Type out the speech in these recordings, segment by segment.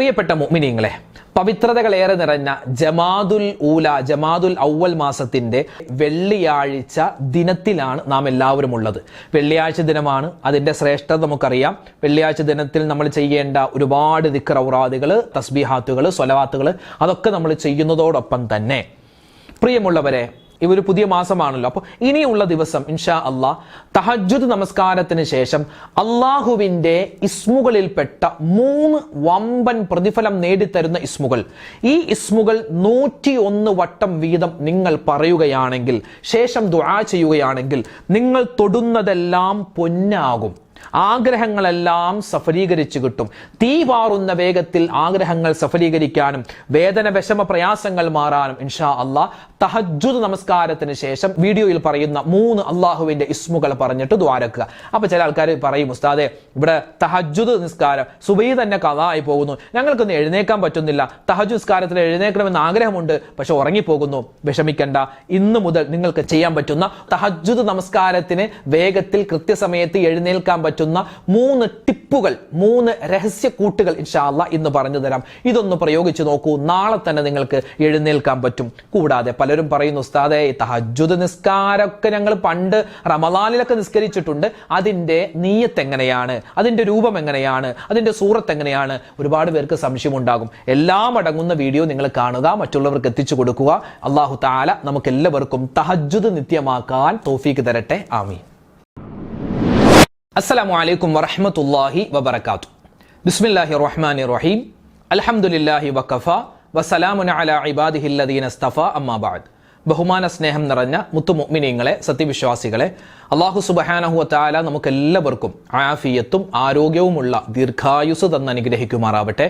പ്രിയപ്പെട്ട മുഅ്മിനീങ്ങളെ പവിത്രതകളേറെ നിറഞ്ഞ ജമാദുൽ ഊല ജമാദുൽ ഔവൽ മാസത്തിന്റെ വെള്ളിയാഴ്ച ദിനത്തിലാണ് നാം എല്ലാവരും ഉള്ളത് വെള്ളിയാഴ്ച ദിനമാണ് അതിന്റെ ശ്രേഷ്ഠത നമുക്കറിയാം. വെള്ളിയാഴ്ച ദിനത്തിൽ നമ്മൾ ചെയ്യേണ്ട ഒരുപാട് ദിക്റൗറാദുകൾ തസ്ബിഹാത്തുകൾ സ്വലവാത്തുകൾ അതൊക്കെ നമ്മൾ ചെയ്യുന്നതോടൊപ്പം തന്നെ. പ്രിയമുള്ളവരെ ഇവർ പുതിയ മാസമാണല്ലോ. അപ്പോൾ ഇനിയുള്ള ദിവസം ഇൻഷാ അള്ളാഹ് തഹജുദ് നമസ്കാരത്തിന് ശേഷം അള്ളാഹുവിന്റെ ഇസ്മുകളിൽപ്പെട്ട മൂന്ന് വമ്പൻ പ്രതിഫലം നേടിത്തരുന്ന ഇസ്മുകൾ. ഈ ഇസ്മുകൾ നൂറ്റി ഒന്ന് വട്ടം വീതം നിങ്ങൾ പറയുകയാണെങ്കിൽ ശേഷം ദുആ ചെയ്യുകയാണെങ്കിൽ നിങ്ങൾ തൊടുന്നതെല്ലാം പൊന്നാകും. ആഗ്രഹങ്ങളെല്ലാം സഫലീകരിച്ചു കിട്ടും. തീ പാറുന്ന വേഗത്തിൽ ആഗ്രഹങ്ങൾ സഫലീകരിക്കാനും വേദന വിഷമ പ്രയാസങ്ങൾ മാറാനും ഇൻഷാ അള്ളാഹ് തഹജുദ് നമസ്കാരത്തിന് ശേഷം വീഡിയോയിൽ പറയുന്ന മൂന്ന് അള്ളാഹുവിന്റെ ഇസ്മുകൾ പറഞ്ഞിട്ട് ദ്വാരക്കുക അപ്പൊ ചില ആൾക്കാർ പറയും ഉസ്താദെ ഇവിടെ തഹജുദ് നിസ്കാരം സുബൈ തന്നെ കഥായി പോകുന്നു. ഞങ്ങൾക്കൊന്നും എഴുന്നേക്കാൻ പറ്റുന്നില്ല. തഹജു നിസ്കാരത്തിൽ എഴുന്നേക്കണമെന്ന് ആഗ്രഹമുണ്ട് പക്ഷെ ഉറങ്ങിപ്പോകുന്നു. വിഷമിക്കണ്ട. ഇന്ന് മുതൽ നിങ്ങൾക്ക് ചെയ്യാൻ പറ്റുന്ന തഹജുദ് നമസ്കാരത്തിന് വേഗത്തിൽ കൃത്യസമയത്ത് എഴുന്നേൽക്കാൻ പറ്റുന്ന മൂന്ന് ടിപ്പുകൾ മൂന്ന് രഹസ്യ കൂട്ടുകൾ ഇൻഷാല്ല ഇന്ന് പറഞ്ഞു തരാം. ഇതൊന്ന് പ്രയോഗിച്ചു നോക്കൂ. നാളെ തന്നെ നിങ്ങൾക്ക് എഴുന്നേൽക്കാൻ പറ്റും. കൂടാതെ പലരും പറയുന്നു ഉസ്താദെ തഹജുദ് നിസ്കാരമൊക്കെ ഞങ്ങൾ പണ്ട് റമദാനിലൊക്കെ നിസ്കരിച്ചിട്ടുണ്ട്. അതിന്റെ നീയത്ത് എങ്ങനെയാണ് അതിന്റെ രൂപം എങ്ങനെയാണ് അതിന്റെ സൂറത്ത് എങ്ങനെയാണ് ഒരുപാട് പേർക്ക് സംശയമുണ്ടാകും. എല്ലാം അടങ്ങുന്ന വീഡിയോ നിങ്ങൾ കാണുക മറ്റുള്ളവർക്ക് എത്തിച്ചു കൊടുക്കുക. അള്ളാഹു താല നമുക്ക് എല്ലാവർക്കും തഹജുദ് നിത്യമാക്കാൻ തോഫീക്ക് തരട്ടെ. ആമീൻ. അസ്സലാമു അലൈക്കും വറഹ്മത്തുള്ളാഹി വബർക്കാത്തു ബിസ്മില്ലാഹി റഹ്മാൻ റഹീം. അലഹമുല്ലാഹി വഖഫ വസലാമുന അലാ ഇബാദിഹില്ലദീന സ്തഫ അമ്മാബാദ് ബഹുമാന സ്നേഹം നിറഞ്ഞ മുത്തു മുഅ്മിനീങ്ങളെ സത്യവിശ്വാസികളെ അള്ളാഹു സുബ്ഹാനഹു വതആല നമുക്ക് എല്ലാവർക്കും ആഫിയത്തും ആരോഗ്യവുമുള്ള ദീർഘായുസ് തന്ന് അനുഗ്രഹിക്കുമാറാവട്ടെ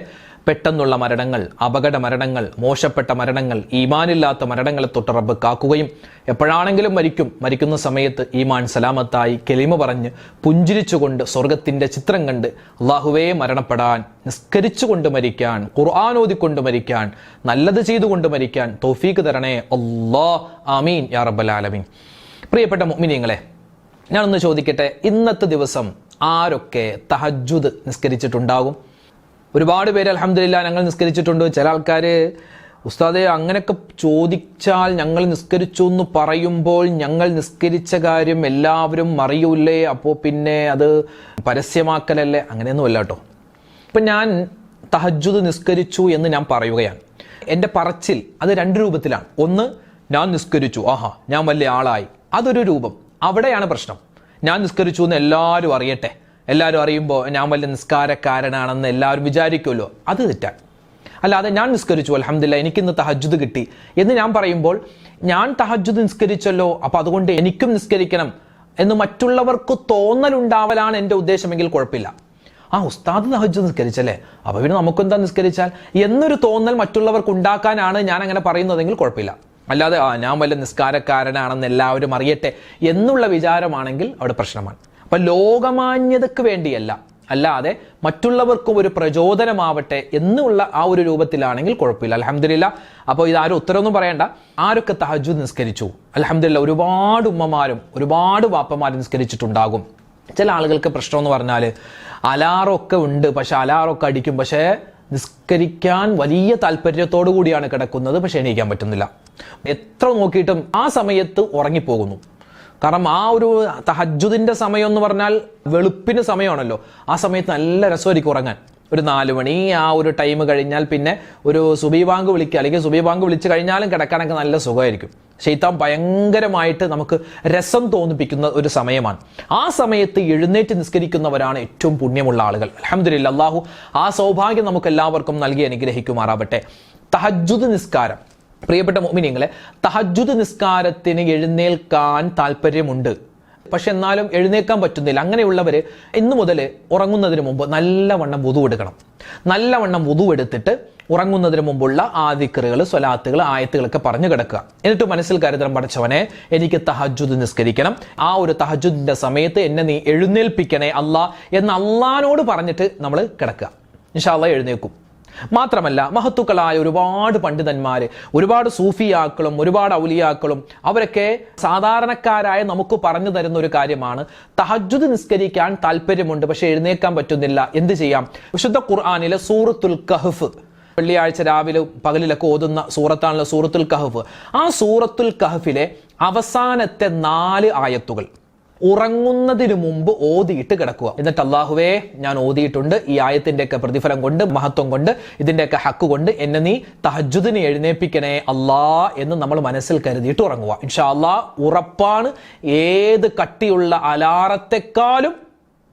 പെട്ടെന്നുള്ള മരണങ്ങൾ അപകട മരണങ്ങൾ മോശപ്പെട്ട മരണങ്ങൾ ഈമാനില്ലാത്ത മരണങ്ങളെ തൊട്ട് റബ്ബ് കാക്കുകയും എപ്പോഴാണെങ്കിലും മരിക്കും. മരിക്കുന്ന സമയത്ത് ഈമാൻ സലാമത്തായി കെലിമ പറഞ്ഞ് പുഞ്ചിരിച്ചുകൊണ്ട് സ്വർഗത്തിന്റെ ചിത്രം കണ്ട് അള്ളാഹുവേ മരണപ്പെടാൻ നിസ്കരിച്ചുകൊണ്ട് മരിക്കാൻ ഖുർആാനോദിക്കൊണ്ട് മരിക്കാൻ നല്ലത് ചെയ്തുകൊണ്ട് മരിക്കാൻ തോഫീക്ക് തരണേ. അള്ളാ ആമീൻ യാ റബ്ബൽ ആലമീൻ. പ്രിയപ്പെട്ട മുഅ്മിനീങ്ങളെ ഞാനൊന്ന് ചോദിക്കട്ടെ ഇന്നത്തെ ദിവസം ആരൊക്കെ തഹജുദ് നിസ്കരിച്ചിട്ടുണ്ടാകും? ഒരുപാട് പേര് അലഹമില്ല ഞങ്ങൾ നിസ്കരിച്ചിട്ടുണ്ട്. ചില ആൾക്കാർ ഉസ്താദെ അങ്ങനെയൊക്കെ ചോദിച്ചാൽ ഞങ്ങൾ നിസ്കരിച്ചു എന്ന് പറയുമ്പോൾ ഞങ്ങൾ നിസ്കരിച്ച കാര്യം എല്ലാവരും അറിയൂലേ അപ്പോൾ പിന്നെ അത് പരസ്യമാക്കലല്ലേ? അങ്ങനെയൊന്നും അല്ല കേട്ടോ ഇപ്പം ഞാൻ തഹജുദ് നിസ്കരിച്ചു എന്ന് ഞാൻ പറയുകയാണ്. എന്റെ പറച്ചിൽ അത് രണ്ട് രൂപത്തിലാണ്. ഒന്ന് ഞാൻ നിസ്കരിച്ചു. ആഹാ ഞാൻ വലിയ ആളായി. അതൊരു രൂപം. അവിടെയാണ് പ്രശ്നം. ഞാൻ നിസ്കരിച്ചു എന്ന് എല്ലാവരും അറിയട്ടെ. എല്ലാവരും അറിയുമ്പോൾ ഞാൻ വലിയ നിസ്കാരക്കാരനാണെന്ന് എല്ലാവരും വിചാരിക്കുമല്ലോ? അത് തെറ്റാണ് അല്ലാതെ ഞാൻ നിസ്കരിച്ചു അലഹമില്ല എനിക്കിന്ന് തഹജുദ് കിട്ടി. എന്ന് ഞാൻ പറയുമ്പോൾ ഞാൻ തഹജുദ് നിസ്കരിച്ചല്ലോ അപ്പൊ അതുകൊണ്ട് എനിക്കും നിസ്കരിക്കണം എന്ന് മറ്റുള്ളവർക്ക് തോന്നലുണ്ടാവലാണ് എന്റെ ഉദ്ദേശമെങ്കിൽ കുഴപ്പമില്ല. ആ ഉസ്താദ് തഹജുദ് നിസ്കരിച്ചല്ലേ? അപ്പോൾ പിന്നെ നമുക്കെന്താ നിസ്കരിച്ചാൽ? എന്നൊരു തോന്നൽ മറ്റുള്ളവർക്ക് ഉണ്ടാക്കാനാണ് ഞാൻ അങ്ങനെ പറയുന്നതെങ്കിൽ കുഴപ്പമില്ല. അല്ലാതെ ആ ഞാൻ വല്ല നിസ്കാരക്കാരനാണെന്ന് എല്ലാവരും അറിയട്ടെ എന്നുള്ള വിചാരമാണെങ്കിൽ അവിടെ പ്രശ്നമാണ്. അപ്പൊ ലോകമാന്യതക്ക് വേണ്ടിയല്ല. അല്ലാതെ മറ്റുള്ളവർക്കും ഒരു പ്രചോദനമാവട്ടെ എന്നുള്ള ആ ഒരു രൂപത്തിലാണെങ്കിൽ കുഴപ്പമില്ല. അലഹമില്ല അപ്പോൾ ഇതാരും ഉത്തരവൊന്നും പറയണ്ട. ആരൊക്കെ തഹജു നിസ്കരിച്ചു? അലഹമില്ല ഒരുപാട് ഉമ്മമാരും ഒരുപാട് വാപ്പമാരും നിസ്കരിച്ചിട്ടുണ്ടാകും. ചില ആളുകൾക്ക് പ്രശ്നം എന്ന് പറഞ്ഞാൽ അലാറൊക്കെ ഉണ്ട് പക്ഷെ അലാറൊക്കെ അടിക്കും. പക്ഷേ നിസ്കരിക്കാൻ വലിയ താല്പര്യത്തോടു കൂടിയാണ് കിടക്കുന്നത്. പക്ഷെ എണീക്കാൻ പറ്റുന്നില്ല. എത്ര നോക്കിയിട്ടും ആ സമയത്ത് ഉറങ്ങിപ്പോകുന്നു. കാരണം ആ ഒരു തഹജുദിന്റെ സമയം എന്ന് പറഞ്ഞാൽ വെളുപ്പിന് സമയമാണല്ലോ. ആ സമയത്ത് നല്ല രസമായിരിക്കും ഉറങ്ങാൻ. ഒരു നാല് മണി ആ ഒരു ടൈം കഴിഞ്ഞാൽ പിന്നെ ഒരു സുബി ബാങ്ക് വിളിക്കുക. അല്ലെങ്കിൽ സുബി ബാങ്ക് വിളിച്ച് കഴിഞ്ഞാലും കിടക്കാനൊക്കെ നല്ല സുഖമായിരിക്കും. ശൈത്താൻ ഭയങ്കരമായിട്ട് നമുക്ക് രസം തോന്നിപ്പിക്കുന്ന ഒരു സമയമാണ്. ആ സമയത്ത് എഴുന്നേറ്റ് നിസ്കരിക്കുന്നവരാണ് ഏറ്റവും പുണ്യമുള്ള ആളുകൾ. അലഹമില്ല അള്ളാഹു ആ സൗഭാഗ്യം നമുക്ക് എല്ലാവർക്കും നൽകി അനുഗ്രഹിക്കുമാറാവട്ടെ. തഹജുദ് നിസ്കാരം. പ്രിയപ്പെട്ട മോമിനിയങ്ങളെ തഹജുദ് നിസ്കാരത്തിന് എഴുന്നേൽക്കാൻ താല്പര്യമുണ്ട് പക്ഷെ എന്നാലും എഴുന്നേക്കാൻ പറ്റുന്നില്ല. അങ്ങനെയുള്ളവർ ഇന്നു മുതൽ ഉറങ്ങുന്നതിന് മുമ്പ് നല്ലവണ്ണം വുതു എടുക്കണം. നല്ലവണ്ണം വുതു എടുത്തിട്ട് ഉറങ്ങുന്നതിന് മുമ്പുള്ള ആദിക്കറുകൾ സ്വലാത്തുകൾ ആയത്തുകളൊക്കെ പറഞ്ഞു കിടക്കുക. എന്നിട്ട് മനസ്സിൽ കരുതണം പഠിച്ചവനെ എനിക്ക് തഹജുദ് നിസ്കരിക്കണം. ആ ഒരു തഹജുദിന്റെ സമയത്ത് എന്നെ നീ എഴുന്നേൽപ്പിക്കണേ അല്ലാ എന്ന് അള്ളഹാനോട് പറഞ്ഞിട്ട് നമ്മൾ കിടക്കുക. ഇൻഷാല്ല എഴുന്നേൽക്കും. മാത്രമല്ല മഹത്തുക്കളായ ഒരുപാട് പണ്ഡിതന്മാർ ഒരുപാട് സൂഫിയാക്കളും ഒരുപാട് ഔലിയാക്കളും അവരൊക്കെ സാധാരണക്കാരായ നമുക്ക് പറഞ്ഞു തരുന്ന ഒരു കാര്യമാണ്. തഹജുദ് നിസ്കരിക്കാൻ താല്പര്യമുണ്ട് പക്ഷെ എഴുന്നേക്കാൻ പറ്റുന്നില്ല. എന്ത് ചെയ്യാം? വിശുദ്ധ ഖുർആാനിലെ സൂറത്തുൽ കഹഫ്. വെള്ളിയാഴ്ച രാവിലെ പകലിലൊക്കെ ഓതുന്ന സൂറത്താണല്ലോ സൂറത്തുൽ കഹഫ്. ആ സൂറത്തുൽ കഹഫിലെ അവസാനത്തെ നാല് ആയത്തുകൾ. ഉറങ്ങുന്നതിന് മുമ്പ് ഓതിയിട്ട് കിടക്കുക. എന്നിട്ട് അള്ളാഹുവേ ഞാൻ ഓതിയിട്ടുണ്ട്. ഈ ആയത്തിന്റെയൊക്കെ പ്രതിഫലം കൊണ്ട് മഹത്വം കൊണ്ട് ഇതിന്റെയൊക്കെ ഹക്ക് കൊണ്ട് എന്നെ നീ തഹജുദിന് എഴുന്നേപ്പിക്കണേ അല്ലാ എന്ന് നമ്മൾ മനസ്സിൽ കരുതിയിട്ട് ഉറങ്ങുക. ഇൻഷാ അല്ലാ ഉറപ്പാണ് ഏത് കട്ടിയുള്ള അലാറത്തെക്കാളും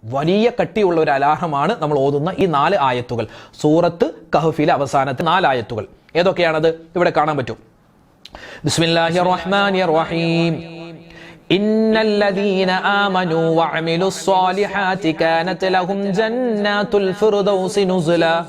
വലിയ കട്ടിയുള്ള ഒരു അലാഹമാണ് നമ്മൾ ഓതുന്ന ഈ നാല് ആയത്തുകൾ. സൂറത്ത് കഹഫിലെ അവസാനത്തെ നാല് ആയത്തുകൾ. ഏതൊക്കെയാണത്? ഇവിടെ കാണാൻ പറ്റും. ബിസ്മില്ലാഹിർ റഹ്മാനിർ റഹീം. إن الذين آمنوا وعملوا الصالحات كانت لهم جنات الفردوس نزلا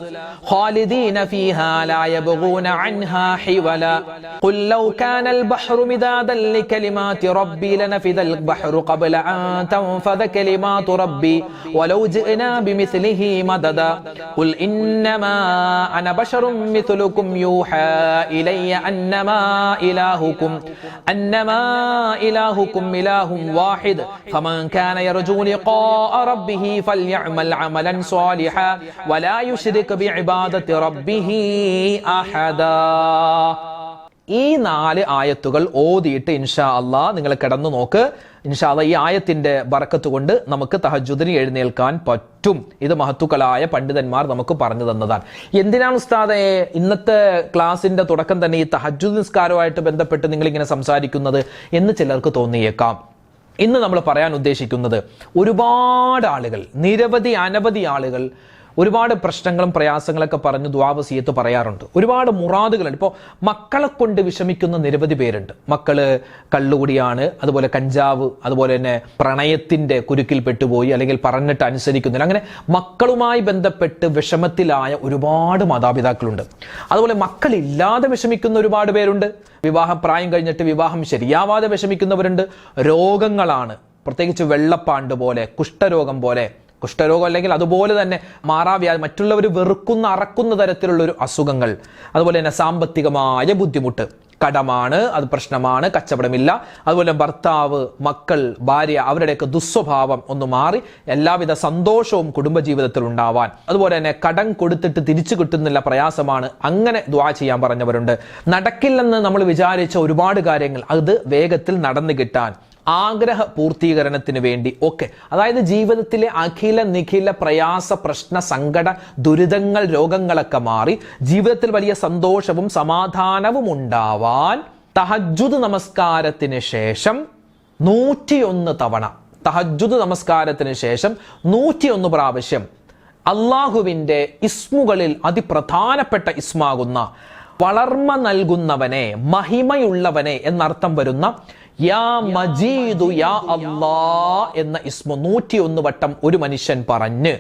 خالدين فيها لا يبغون عنها حولا قل لو كان البحر مدادا لكلمات ربي لنفذ البحر قبل أن تنفذ كلمات ربي ولو جئنا بمثله مددا قل إنما أنا بشر مثلكم يوحى إلي أنما إلهكم أنما إلهكم إله واحد. فمن كان يرجو لقاء ربه فليعمل عملا صالحا ولا يشرك بعبادة ربه أحدا. ഈ നാല് ആയത്തുകൾ ഓതിയിട്ട് ഇൻഷാ അള്ളാ നിങ്ങൾ കിടന്നു നോക്ക്. ഇൻഷാ അള്ളാ ഈ ആയത്തിന്റെ ബറക്കത്ത് കൊണ്ട് നമുക്ക് തഹജുദിന് എഴുന്നേൽക്കാൻ പറ്റും. ഇത് മഹത്തുക്കളായ പണ്ഡിതന്മാർ നമുക്ക് പറഞ്ഞു തന്നതാണ്. എന്തിനാണ് ഉസ്താദെ ഇന്നത്തെ ക്ലാസിന്റെ തുടക്കം തന്നെ ഈ തഹജുദ് നിസ്കാരവുമായിട്ട് ബന്ധപ്പെട്ട് നിങ്ങൾ ഇങ്ങനെ സംസാരിക്കുന്നത് എന്ന് ചിലർക്ക് തോന്നിയേക്കാം. ഇന്ന് നമ്മൾ പറയാൻ ഉദ്ദേശിക്കുന്നത് ഒരുപാട് ആളുകൾ നിരവധി അനവധി ആളുകൾ ഒരുപാട് പ്രശ്നങ്ങളും പ്രയാസങ്ങളൊക്കെ പറഞ്ഞ് ദ്വാവസീയത്ത് പറയാറുണ്ട്. ഒരുപാട് മുറാദുകളുണ്ട്. ഇപ്പോൾ മക്കളെ കൊണ്ട് വിഷമിക്കുന്ന നിരവധി പേരുണ്ട്. മക്കൾ കള്ളുകൂടിയാണ് അതുപോലെ കഞ്ചാവ് അതുപോലെ തന്നെ പ്രണയത്തിന്റെ കുരുക്കിൽ പെട്ടുപോയി അല്ലെങ്കിൽ പറഞ്ഞിട്ട് അനുസരിക്കുന്നില്ല. അങ്ങനെ മക്കളുമായി ബന്ധപ്പെട്ട് വിഷമത്തിലായ ഒരുപാട് മാതാപിതാക്കളുണ്ട്. അതുപോലെ മക്കളില്ലാതെ വിഷമിക്കുന്ന ഒരുപാട് പേരുണ്ട്. വിവാഹപ്രായം കഴിഞ്ഞിട്ട് വിവാഹം ശരിയാവാതെ വിഷമിക്കുന്നവരുണ്ട്. രോഗങ്ങളാണ്. പ്രത്യേകിച്ച് വെള്ളപ്പാണ്ട് പോലെ കുഷ്ഠരോഗം പോലെ കുഷ്ഠരോഗം അല്ലെങ്കിൽ അതുപോലെ തന്നെ മാറാവ്യാധി മറ്റുള്ളവർ വെറുക്കുന്ന അറക്കുന്ന തരത്തിലുള്ള ഒരു അസുഖങ്ങൾ. അതുപോലെ തന്നെ സാമ്പത്തികമായ ബുദ്ധിമുട്ട്. കടമാണ് അത് പ്രശ്നമാണ് കച്ചവടമില്ല. അതുപോലെ ഭർത്താവ് മക്കൾ ഭാര്യ അവരുടെയൊക്കെ ദുസ്വഭാവം ഒന്ന് മാറി എല്ലാവിധ സന്തോഷവും കുടുംബജീവിതത്തിൽ ഉണ്ടാവാൻ. അതുപോലെ തന്നെ കടം കൊടുത്തിട്ട് തിരിച്ചു കിട്ടുന്നില്ല പ്രയാസമാണ് അങ്ങനെ ദ്വാ ചെയ്യാൻ പറഞ്ഞവരുണ്ട്. നടക്കില്ലെന്ന് നമ്മൾ വിചാരിച്ച ഒരുപാട് കാര്യങ്ങൾ അത് വേഗത്തിൽ നടന്നു കിട്ടാൻ ആഗ്രഹ പൂർത്തീകരണത്തിന് വേണ്ടി. ഒക്കെ അതായത് ജീവിതത്തിലെ അഖില നിഖില പ്രയാസ പ്രശ്ന സങ്കട ദുരിതങ്ങൾ രോഗങ്ങളൊക്കെ മാറി ജീവിതത്തിൽ വലിയ സന്തോഷവും സമാധാനവും ഉണ്ടാവാൻ തഹജുദ് നമസ്കാരത്തിന് ശേഷം നൂറ്റിയൊന്ന് തവണ. തഹജുദ് നമസ്കാരത്തിന് ശേഷം നൂറ്റിയൊന്ന് പ്രാവശ്യം അള്ളാഹുവിന്റെ ഇസ്മുകളിൽ അതിപ്രധാനപ്പെട്ട ഇസ്മാകുന്ന വളർമ്മ നൽകുന്നവനെ മഹിമയുള്ളവനെ എന്നർത്ഥം വരുന്ന യാ മജീദു യാ അല്ലാ എന്ന ഇസ്മു നൂറ്റിയൊന്ന് വട്ടം ഒരു മനുഷ്യൻ പറഞ്ഞ്.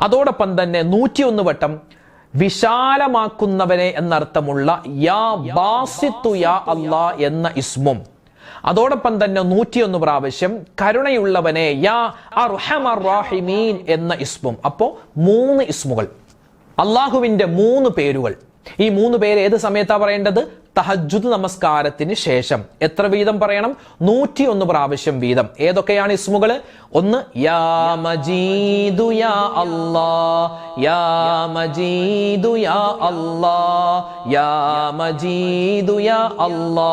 അതോടൊപ്പം തന്നെ നൂറ്റിയൊന്ന് വട്ടം വിശാലമാക്കുന്നവനെ എന്നർത്ഥമുള്ള യാ ബാസിത്തു യാ അല്ലാ എന്ന ഇസ്മും. അതോടൊപ്പം തന്നെ നൂറ്റിയൊന്ന് പ്രാവശ്യം കരുണയുള്ളവനെ യാ എന്ന ഇസ്മും. അപ്പോ മൂന്ന് ഇസ്മുകൾ. അള്ളാഹുവിന്റെ മൂന്ന് പേരുകൾ. ഈ മൂന്ന് പേര് ഏത് സമയത്താണ് പറയേണ്ടത്? തഹജുദ് നമസ്കാരത്തിന് ശേഷം. എത്ര വീതം പറയണം? നൂറ്റി ഒന്ന് പ്രാവശ്യം വീതം. ഏതൊക്കെയാണ് ഇസ്മുകൾ ഒന്ന് യാ മജീദു യാ അല്ലാ യാ മജീദു യാ അല്ലാ യാ മജീദു യാ അല്ലാ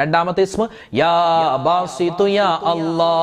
രണ്ടാമത്തെ ഇസ്മ യാ ബാസിതു യാ അല്ലാ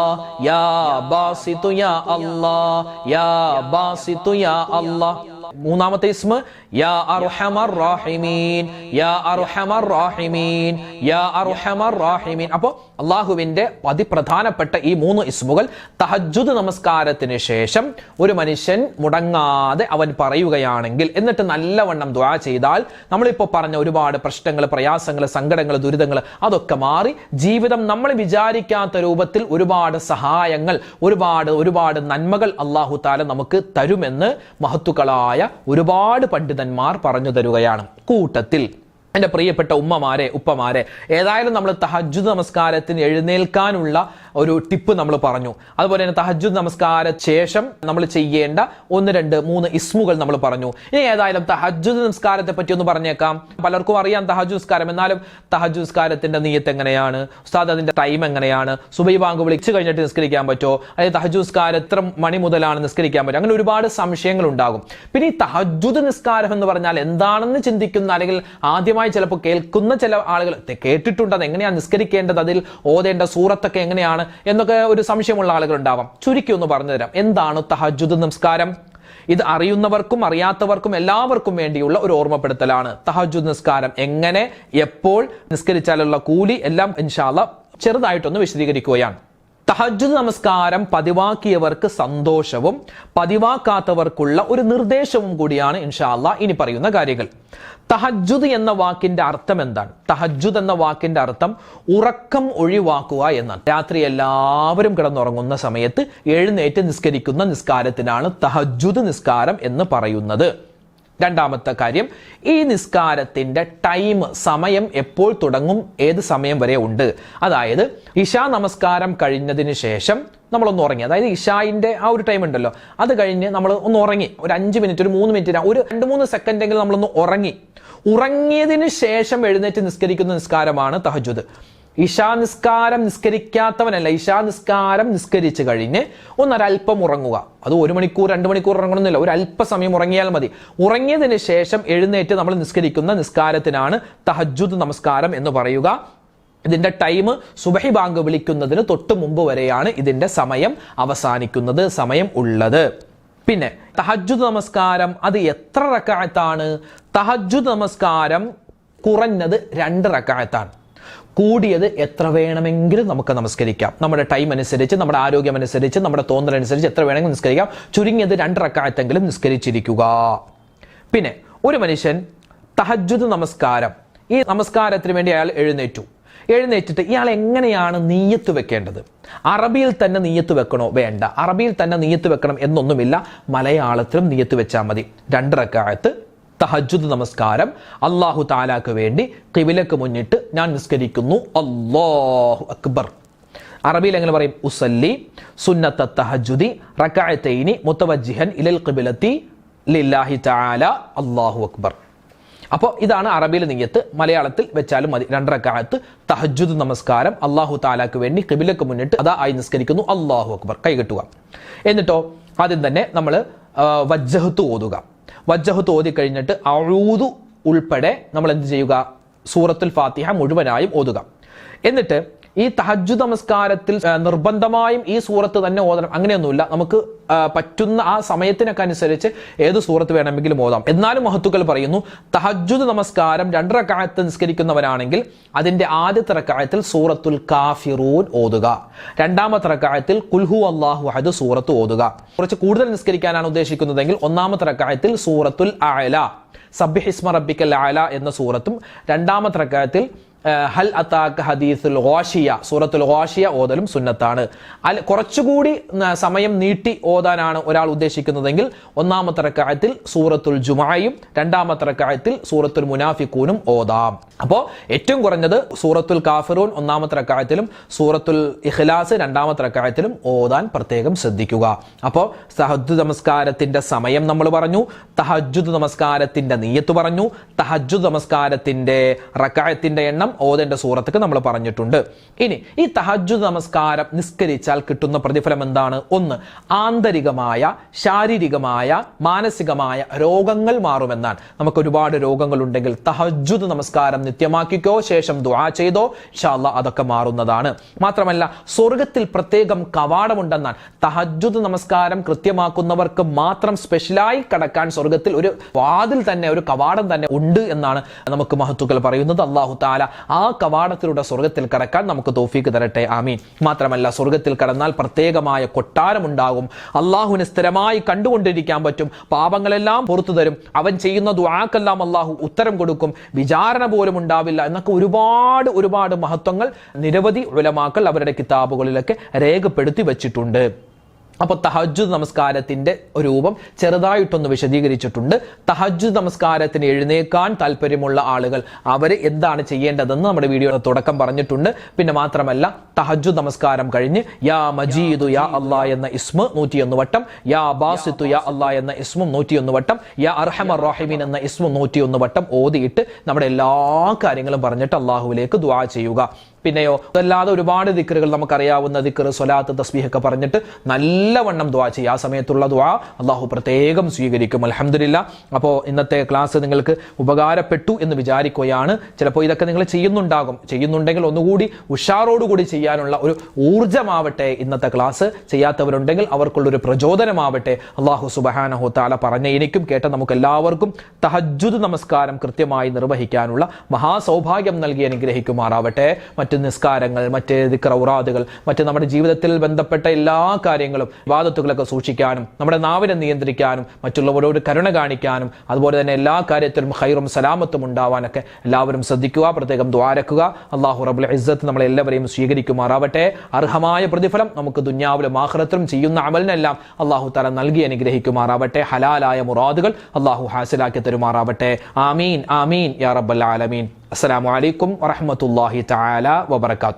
യാ ബാസിതു യാ അല്ലാ യാ ബാസിതു യാ അല്ലാ മൂന്നാമത്തെ ഇസ്മ യാ അർഹമർ റാഹിമീൻ യാ അർഹമർ റാഹിമീൻ യാ അർഹമർ റാഹിമീൻ. അപ്പോൾ അള്ളാഹുവിന്റെ അതിപ്രധാനപ്പെട്ട ഈ മൂന്ന് ഇസ്മുകൾ തഹജുദ് നമസ്കാരത്തിന് ശേഷം ഒരു മനുഷ്യൻ മുടങ്ങാതെ അവൻ പറയുകയാണെങ്കിൽ എന്നിട്ട് നല്ലവണ്ണം ദ്വാ ചെയ്താൽ നമ്മളിപ്പോൾ പറഞ്ഞ ഒരുപാട് പ്രശ്നങ്ങൾ പ്രയാസങ്ങൾ സങ്കടങ്ങൾ ദുരിതങ്ങൾ അതൊക്കെ മാറി ജീവിതം നമ്മൾ വിചാരിക്കാത്ത രൂപത്തിൽ ഒരുപാട് സഹായങ്ങൾ ഒരുപാട് ഒരുപാട് നന്മകൾ അള്ളാഹു താല നമുക്ക് തരുമെന്ന് മഹത്തുക്കളായ ഒരുപാട് പണ്ഡിതന്മാർ പറഞ്ഞു തരുകയാണ് കൂട്ടത്തിൽ. എന്റെ പ്രിയപ്പെട്ട ഉമ്മമാരെ ഉപ്പമാരെ ഏതായാലും നമ്മൾ തഹജ്ജു നമസ്കാരത്തിന് എഴുന്നേൽക്കാനുള്ള ഒരു ടിപ്പ് നമ്മൾ പറഞ്ഞു. അതുപോലെ തന്നെ തഹജ്ജു നമസ്കാര ശേഷം നമ്മൾ ചെയ്യേണ്ട ഒന്ന് രണ്ട് മൂന്ന് ഇസ്മുകൾ നമ്മൾ പറഞ്ഞു. ഇനി ഏതായാലും തഹജ്ജു നമസ്കാരത്തെ പറ്റി ഒന്ന് പറഞ്ഞേക്കാം. പലർക്കും അറിയാം തഹജു നമസ്കാരം. എന്നാലും തഹജു നമസ്കാരത്തിന്റെ നീയത്ത് എങ്ങനെയാണ്? ഉസ്താദ് അതിന്റെ ടൈം എങ്ങനെയാണ്? സുബൈ ബാങ്ക് വിളിച്ചു കഴിഞ്ഞിട്ട് നിസ്കരിക്കാൻ പറ്റുമോ? അല്ലെങ്കിൽ തഹജു നിസ്കാരം എത്ര മണി മുതലാണ് നിസ്കരിക്കാൻ പറ്റും അങ്ങനെ ഒരുപാട് സംശയങ്ങൾ ഉണ്ടാകും പിന്നെ ഈ തഹജുദ് നിസ്കാരം എന്ന് പറഞ്ഞാൽ എന്താണെന്ന് ചിന്തിക്കുന്ന അല്ലെങ്കിൽ ആദ്യമായി ചിലപ്പോൾ കേൾക്കുന്ന ചില ആളുകൾ കേട്ടിട്ടുണ്ട് അത് എങ്ങനെയാണ് നിസ്കരിക്കേണ്ടത്? അതിൽ ഓതേണ്ട സൂറത്തൊക്കെ എങ്ങനെയാണ്? എന്നൊക്കെ ഒരു സംശയമുള്ള ആളുകൾ ഉണ്ടാവാം ചുരുക്കി ഒന്ന് പറഞ്ഞു തരാം. എന്താണ് തഹജുദ് നമസ്കാരം ഇത് അറിയുന്നവർക്കും അറിയാത്തവർക്കും എല്ലാവർക്കും വേണ്ടിയുള്ള ഒരു ഓർമ്മപ്പെടുത്തലാണ് തഹജുദ് നിസ്കാരം. എങ്ങനെ എപ്പോൾ നിസ്കരിച്ചാലുള്ള കൂലി എല്ലാം ഇൻഷാല്ല ചെറുതായിട്ടൊന്ന് വിശദീകരിക്കുകയാണ്. തഹജുദ് നമസ്കാരം പതിവാക്കിയവർക്ക് സന്തോഷവും പതിവാക്കാത്തവർക്കുള്ള ഒരു നിർദ്ദേശവും കൂടിയാണ് ഇൻഷാല്ല ഇനി പറയുന്ന കാര്യങ്ങൾ. തഹജുദ് എന്ന വാക്കിന്റെ അർത്ഥം എന്താണ്? തഹജുദ് എന്ന വാക്കിന്റെ അർത്ഥം ഉറക്കം ഒഴിവാക്കുക എന്നാണ്. രാത്രി എല്ലാവരും കിടന്നുറങ്ങുന്ന സമയത്ത് എഴുന്നേറ്റ് നിസ്കരിക്കുന്ന നിസ്കാരത്തിനാണ് തഹജുദ് നിസ്കാരം എന്ന് പറയുന്നത്. രണ്ടാമത്തെ കാര്യം ഈ നിസ്കാരത്തിന്റെ ടൈം സമയം എപ്പോൾ തുടങ്ങും ഏത് സമയം വരെ ഉണ്ട്? അതായത് ഇഷാ നമസ്കാരം കഴിഞ്ഞതിന് ശേഷം നമ്മളൊന്ന് ഉറങ്ങി. അതായത് ഇഷായിന്റെ ആ ഒരു ടൈം ഉണ്ടല്ലോ അത് കഴിഞ്ഞ് നമ്മൾ ഒന്ന് ഉറങ്ങി. ഒരു അഞ്ച് മിനിറ്റ് ഒരു മൂന്ന് മിനിറ്റ് ഒരു രണ്ട് മൂന്ന് സെക്കൻഡെങ്കിലും നമ്മളൊന്ന് ഉറങ്ങി. ഉറങ്ങിയതിന് ശേഷം എഴുന്നേറ്റ് നിസ്കരിക്കുന്ന നിസ്കാരമാണ് തഹജുദ് ഇഷാ നിസ്കാരം നിസ്കരിക്കാത്തവനല്ല ഇഷാ നിസ്കാരം നിസ്കരിച്ചു കഴിഞ്ഞ് ഒന്നൊരൽപ്പം ഉറങ്ങുക. അത് ഒരു മണിക്കൂർ രണ്ട് മണിക്കൂർ ഉറങ്ങണമെന്നില്ല. ഒരു അല്പസമയം ഉറങ്ങിയാൽ മതി. ഉറങ്ങിയതിന് ശേഷം എഴുന്നേറ്റ് നമ്മൾ നിസ്കരിക്കുന്ന നിസ്കാരത്തിനാണ് തഹജുദ് നമസ്കാരം എന്ന് പറയുക. ഇതിന്റെ ടൈം സുബഹി ബാങ്ക് വിളിക്കുന്നതിന് തൊട്ട് മുമ്പ് വരെയാണ് ഇതിന്റെ സമയം അവസാനിക്കുന്നത് സമയം ഉള്ളത്. പിന്നെ തഹജുദ് നമസ്കാരം അത് എത്ര റക്കായത്താണ്? തഹജുദ് നമസ്കാരം കുറഞ്ഞത് രണ്ട് റക്കായത്താണ്. കൂടിയത് എത്ര വേണമെങ്കിലും നമുക്ക് നമസ്കരിക്കാം. നമ്മുടെ ടൈം അനുസരിച്ച് നമ്മുടെ ആരോഗ്യം അനുസരിച്ച് നമ്മുടെ തോന്നൽ അനുസരിച്ച് എത്ര വേണമെങ്കിലും നിസ്കരിക്കാം ചുരുങ്ങിയത് രണ്ട് റക്കായത്തെങ്കിലും നിസ്കരിച്ചിരിക്കുക. പിന്നെ ഒരു മനുഷ്യൻ തഹജുദ് നമസ്കാരം ഈ നമസ്കാരത്തിന് വേണ്ടി അയാൾ എഴുന്നേറ്റു. എഴുന്നേറ്റിട്ട് ഇയാൾ എങ്ങനെയാണ് നീയത്ത് വെക്കേണ്ടത്? അറബിയിൽ തന്നെ നീയത്ത് വെക്കണോ? വേണ്ട. അറബിയിൽ തന്നെ നീയത്ത് വെക്കണം എന്നൊന്നുമില്ല. മലയാളത്തിലും നീയത്ത് വെച്ചാൽ മതി. രണ്ടരക്കാലത്ത് തഹജുദ് നമസ്കാരം അള്ളാഹു താലാക്ക് വേണ്ടി കിവിലക്ക് മുന്നിട്ട് ഞാൻ നിസ്കരിക്കുന്നു. അള്ളാഹു അക്ബർ. അറബിയിൽ എങ്ങനെ പറയും? ഉസല്ലി സുന്നത്ത തഹജുദി റക്കായത്തൈനി മുത്തവജിഹൻ ഇലൽ കിബിലത്തി ലില്ലാഹി താല അള്ളാഹു അക്ബർ. അപ്പോൾ ഇതാണ് അറബിയിൽ നീയത്ത്. മലയാളത്തിൽ വെച്ചാലും മതി. രണ്ടരക്കാലത്ത് തഹജുദ് നമസ്കാരം അള്ളാഹു താലാക്ക് വേണ്ടി കിബിലക്ക് മുന്നിട്ട് അതാ ആയി നിസ്കരിക്കുന്നു. അള്ളാഹു അക്ബർ. കൈകെട്ടുക എന്നിട്ടോ ആദ്യം തന്നെ നമ്മൾ വജ്ജഹത്ത് ഓതുക. വജ്ജഹത്ത് ഓതി കഴിഞ്ഞിട്ട് അഴൂതു ഉൾപ്പെടെ നമ്മൾ എന്ത് ചെയ്യുക? സൂറത്തുൽ ഫാത്തിഹ മുഴുവനായും ഓതുക. എന്നിട്ട് ഈ തഹജു നമസ്കാരത്തിൽ നിർബന്ധമായും ഈ സൂറത്ത് തന്നെ ഓതണം. അങ്ങനെയൊന്നുമില്ല. നമുക്ക് പറ്റുന്ന ആ സമയത്തിനൊക്കെ അനുസരിച്ച് ഏത് സൂറത്ത് വേണമെങ്കിലും ഓതാം. എന്നാലും മഹത്തുക്കൾ പറയുന്നു തഹജുദ് നമസ്കാരം രണ്ടരക്കാലത്ത് നിസ്കരിക്കുന്നവരാണെങ്കിൽ അതിന്റെ ആദ്യത്തെ റക്കായത്തിൽ സൂറത്തുൽ കാഫിറൂൻ ഓതുക. രണ്ടാമത്തെ റക്കായത്തിൽ കുൽഹു അള്ളാഹു അഹദ് സൂറത്ത് ഓതുക. കുറച്ച് കൂടുതൽ നിസ്കരിക്കാനാണ് ഉദ്ദേശിക്കുന്നതെങ്കിൽ ഒന്നാമത്തെ റക്കായത്തിൽ സൂറത്തുൽ അല സബ്ബിഹിസ്മ റബ്ബിക്കൽ അല എന്ന സൂറത്തും രണ്ടാമത്തെ റക്കായത്തിൽ ഹൽ അത്താക്ക് ഹദീസുൽ ഗോഷിയ സൂറത്തുൽ ഗോഷിയ ഓതലും സുന്നത്താണ്. അൽ കുറച്ചുകൂടി സമയം നീട്ടി ഓതാനാണ് ഒരാൾ ഉദ്ദേശിക്കുന്നതെങ്കിൽ ഒന്നാമത്തെ റക്കായത്തിൽ സൂറത്തുൽ ജുമായും രണ്ടാമത്തെ റക്കായത്തിൽ സൂറത്തുൽ മുനാഫിക്കൂനും ഓതാം. അപ്പോൾ ഏറ്റവും കുറഞ്ഞത് സൂറത്തുൽ കാഫിറൂൻ ഒന്നാമത്തെ റക്കായത്തിലും സൂറത്തുൽ ഇഖ്ലാസ് രണ്ടാമത്തെ റക്കായത്തിലും ഓതാൻ പ്രത്യേകം ശ്രദ്ധിക്കുക. അപ്പോൾ സഹജ് നമസ്കാരത്തിന്റെ സമയം നമ്മൾ പറഞ്ഞു തഹജുദ് നമസ്കാരത്തിന്റെ നീയത്ത് പറഞ്ഞു തഹജുദ് നമസ്കാരത്തിന്റെ റക്കായത്തിന്റെ എണ്ണം ഓതേണ്ട സൂറത്തൊക്കെ നമ്മൾ പറഞ്ഞിട്ടുണ്ട്. ഇനി ഈ തഹജു നമസ്കാരം നിസ്കരിച്ചാൽ കിട്ടുന്ന പ്രതിഫലം എന്താണ്? ഒന്ന് ആന്തരികമായ ശാരീരികമായ മാനസികമായ രോഗങ്ങൾ മാറുമെന്നാണ്. നമുക്ക് ഒരുപാട് രോഗങ്ങൾ ഉണ്ടെങ്കിൽ തഹജുദ് നമസ്കാരം നിത്യമാക്കിക്കോ ശേഷം ദുആ ചെയ്തോ ഷാല്ല അതൊക്കെ മാറുന്നതാണ്. മാത്രമല്ല സ്വർഗത്തിൽ പ്രത്യേകം കവാടമുണ്ടെന്നാണ്. തഹജുദ് നമസ്കാരം കൃത്യമാക്കുന്നവർക്ക് മാത്രം സ്പെഷ്യലായി കടക്കാൻ സ്വർഗത്തിൽ ഒരു വാതിൽ തന്നെ ഒരു കവാടം തന്നെ ഉണ്ട് എന്നാണ് നമുക്ക് മഹത്തുക്കൾ പറയുന്നത്. അള്ളാഹു താല ആ കവാടത്തിലൂടെ സ്വർഗത്തിൽ കടക്കാൻ നമുക്ക് തോഫീക്ക് തരട്ടെ. ആമീൻ. മാത്രമല്ല സ്വർഗത്തിൽ കടന്നാൽ പ്രത്യേകമായ കൊട്ടാരമുണ്ടാകും. അള്ളാഹുവിനെ സ്ഥിരമായി കണ്ടുകൊണ്ടിരിക്കാൻ പറ്റും. പാപങ്ങളെല്ലാം പുറത്തു തരും. അവൻ ചെയ്യുന്ന ദുആക്കെല്ലാം അള്ളാഹു ഉത്തരം കൊടുക്കും. വിചാരണ പോലും ഉണ്ടാവില്ല എന്നൊക്കെ ഒരുപാട് ഒരുപാട് മഹത്വങ്ങൾ നിരവധി ഉലമാക്കൾ അവരുടെ കിതാബുകളിലൊക്കെ രേഖപ്പെടുത്തി വച്ചിട്ടുണ്ട്. അപ്പോൾ തഹജ്ജുദ് നമസ്കാരത്തിന്റെ രൂപം ചെറുതായിട്ടൊന്ന് വിശദീകരിച്ചിട്ടുണ്ട്. തഹജ്ജുദ് നമസ്കാരത്തിന് എഴുന്നേക്കാൻ താല്പര്യമുള്ള ആളുകൾ അവർ എന്താണ് ചെയ്യേണ്ടതെന്ന് നമ്മുടെ വീഡിയോയുടെ തുടക്കം പറഞ്ഞിട്ടുണ്ട്. പിന്നെ മാത്രമല്ല തഹജ്ജുദ് നമസ്കാരം കഴിഞ്ഞ് യാ മജീദു യാ അള്ളാ എന്ന ഇസ്മു നൂറ്റിയൊന്ന് വട്ടം യാ ബാസിത്തു യാ അള്ളാ എന്ന ഇസ്മും നൂറ്റിയൊന്ന് വട്ടം യാ അർഹമർ റഹിമീൻ എന്ന ഇസ്മും നൂറ്റിയൊന്ന് വട്ടം ഓതിയിട്ട് നമ്മുടെ എല്ലാ കാര്യങ്ങളും പറഞ്ഞിട്ട് അള്ളാഹുവിലേക്ക് ദുആ ചെയ്യുക. പിന്നെയോ അതല്ലാതെ ഒരുപാട് ദിക്കറുകൾ നമുക്കറിയാവുന്ന ദിക്കർ സ്വലാത്ത് തസ്ബീഹൊക്കെ പറഞ്ഞിട്ട് നല്ലവണ്ണം ദുആ ചെയ്യുക. ആ സമയത്തുള്ള ദുആ അള്ളാഹു പ്രത്യേകം സ്വീകരിക്കും. അലഹമില്ല അപ്പോൾ ഇന്നത്തെ ക്ലാസ് നിങ്ങൾക്ക് ഉപകാരപ്പെട്ടു എന്ന് വിചാരിക്കുകയാണ്. ചിലപ്പോൾ ഇതൊക്കെ നിങ്ങൾ ചെയ്യുന്നുണ്ടാകും. ചെയ്യുന്നുണ്ടെങ്കിൽ ഒന്നുകൂടി ഉഷാറോടുകൂടി ചെയ്യാനുള്ള ഒരു ഊർജമാവട്ടെ ഇന്നത്തെ ക്ലാസ്. ചെയ്യാത്തവരുണ്ടെങ്കിൽ അവർക്കുള്ളൊരു പ്രചോദനമാവട്ടെ. അള്ളാഹു സുബഹാനഹു താല പറഞ്ഞ എനിക്കും കേട്ട നമുക്ക് എല്ലാവർക്കും തഹജുദ് നമസ്കാരം കൃത്യമായി നിർവഹിക്കാനുള്ള മഹാസൗഭാഗ്യം നൽകി അനുഗ്രഹിക്കുമാറാവട്ടെ. മറ്റ് നിസ്കാരങ്ങൾ മറ്റ് ദിക്റൗറാദുകൾ മറ്റ് നമ്മുടെ ജീവിതത്തിൽ ബന്ധപ്പെട്ട എല്ലാ കാര്യങ്ങളും വാദത്തുകളൊക്കെ സൂക്ഷിക്കാനും നമ്മുടെ നാവിനെ നിയന്ത്രിക്കാനും മറ്റുള്ളവരോട് കരുണ കാണിക്കാനും അതുപോലെ തന്നെ എല്ലാ കാര്യത്തിലും ഹൈറും സലാമത്തും ഉണ്ടാവാനൊക്കെ എല്ലാവരും ശ്രദ്ധിക്കുക പ്രത്യേകം ദ്വാരക്കുക അള്ളാഹു റബുൽ ഇസ്സത്ത് നമ്മളെല്ലാവരെയും സ്വീകരിക്കുമാറാവട്ടെ. അർഹമായ പ്രതിഫലം നമുക്ക് ദുന്യാവിലും ആഹ്റത്തിലും ചെയ്യുന്ന അമലിനെല്ലാം അള്ളാഹു തല നൽകി അനുഗ്രഹിക്കുമാറാവട്ടെ. ഹലാലായ മുറാദുകൾ അള്ളാഹു ഹാസിലാക്കി തരുമാറാവട്ടെ. ആമീൻ ആമീൻ യാ റബ്ബൽ ആലമീൻ. അസ്സലാമു അലൈക്കും വറഹ്മത്തുള്ളാഹി തആല വബറകാതുഹു